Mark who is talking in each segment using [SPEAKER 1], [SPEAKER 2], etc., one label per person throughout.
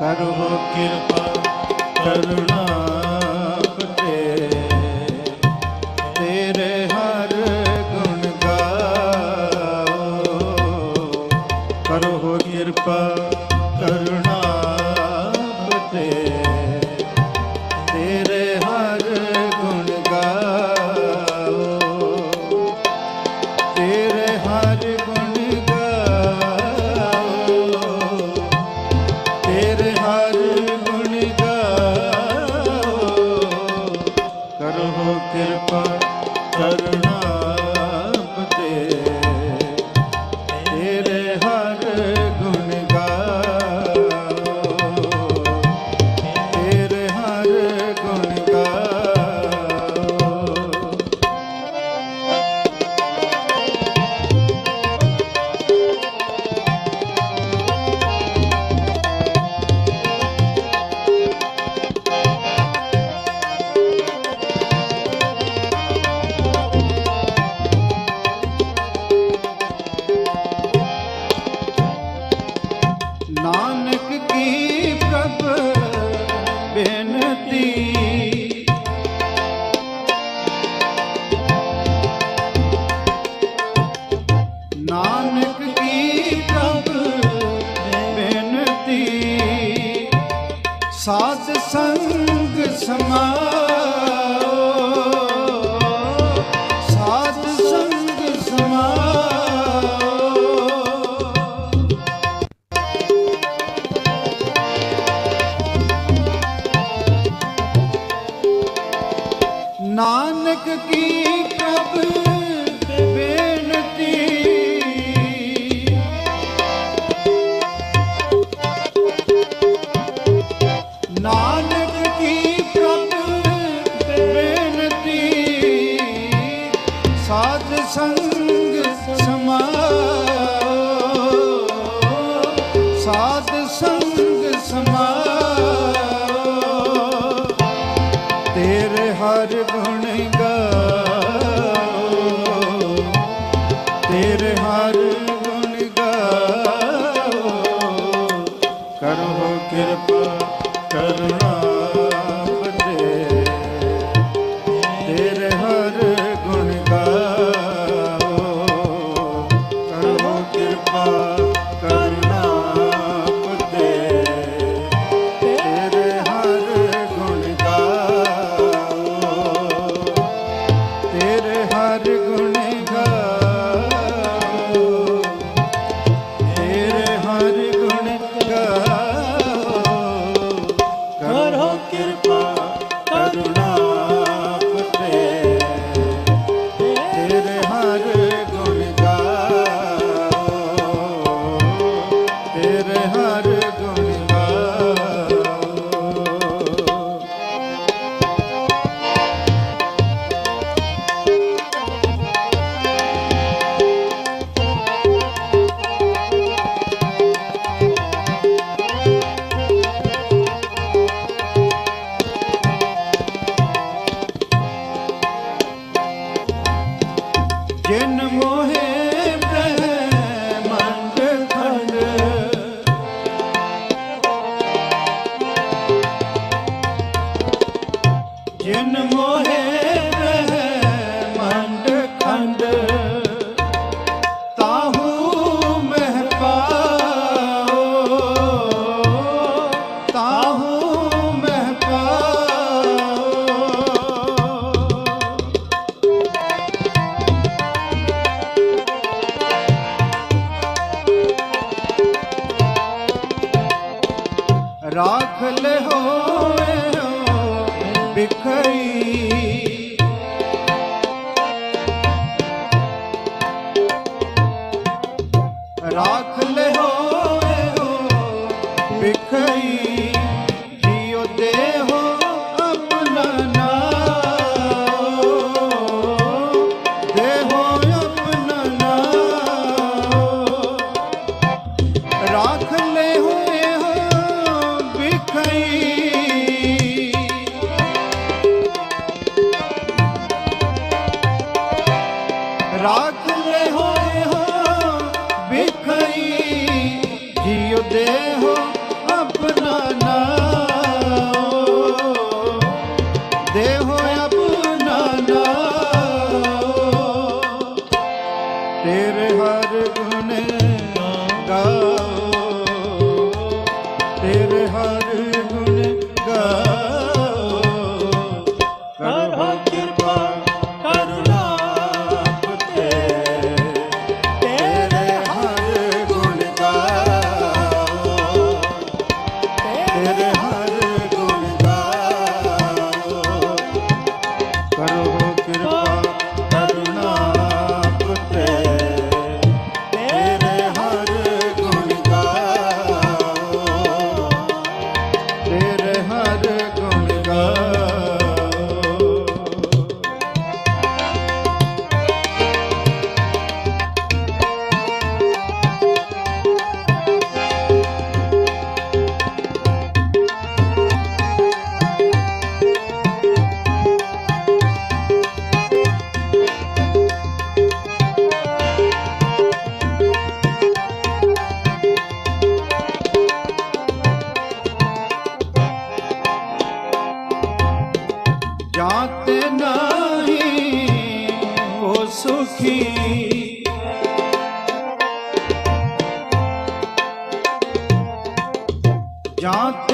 [SPEAKER 1] ਕਰੋ ਕਿਰਪਾ ਕਰੁਣਾ ਸਾਧ ਸੰਗ ਸਮਾਓ করবো जिन मोहे যত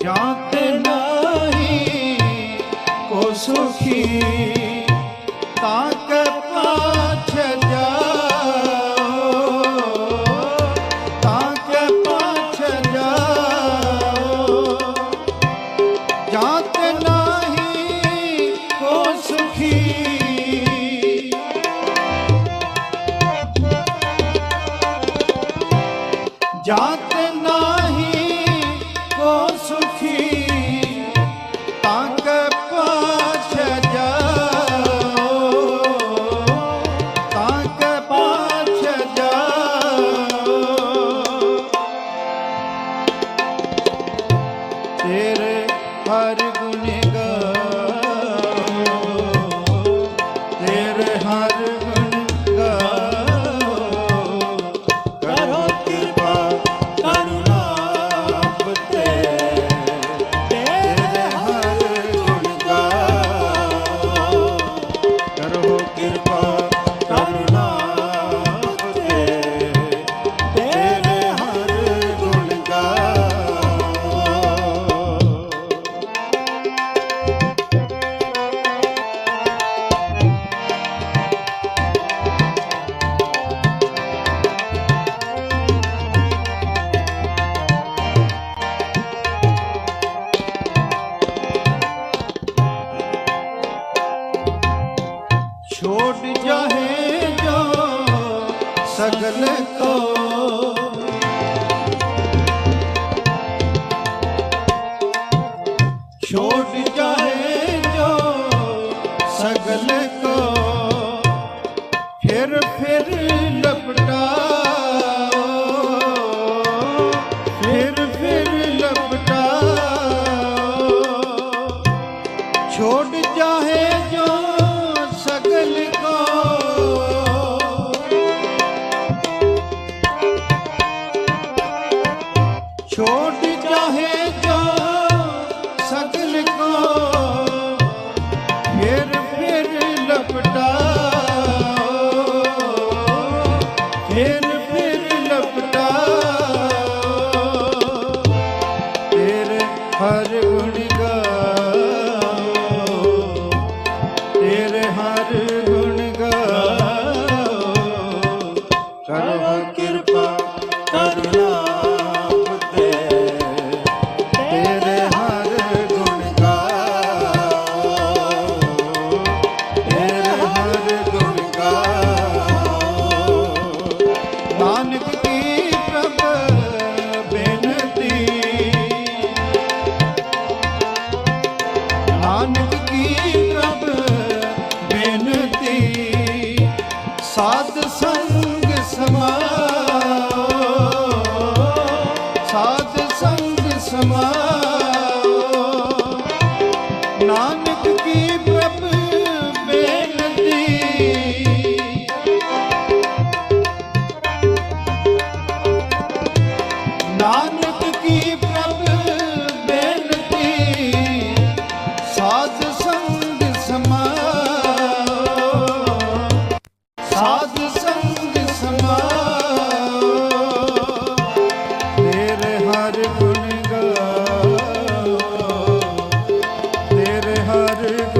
[SPEAKER 1] ਜਾਤ ਨਹੀਂ ਕੋ ਸੁਖੀ ਤਾਂ ਕੈ ਪਾਛ ਜਾਓ ਪਾਛ ਜਾਤ ਨਹੀਂ ਕੋ ਸੁਖੀ। ਜਾਤ हर गुने ਛੋਟ ਜਾਏ ਸਗਲ ਕੋ। ਫਿਰ ਫਿਰ ਲਪਟਾ Oh. ਨਾਨਕ ਕੀ ਬੇਨਤੀ ਸਾਧ ਸੰਗ ਸਾਧ ਸੰਗ ਨਾਨਕ ਕੀ ਪ੍ਰਭ ਬੇਨਤੀ ਨਾਨਕ ਹਰ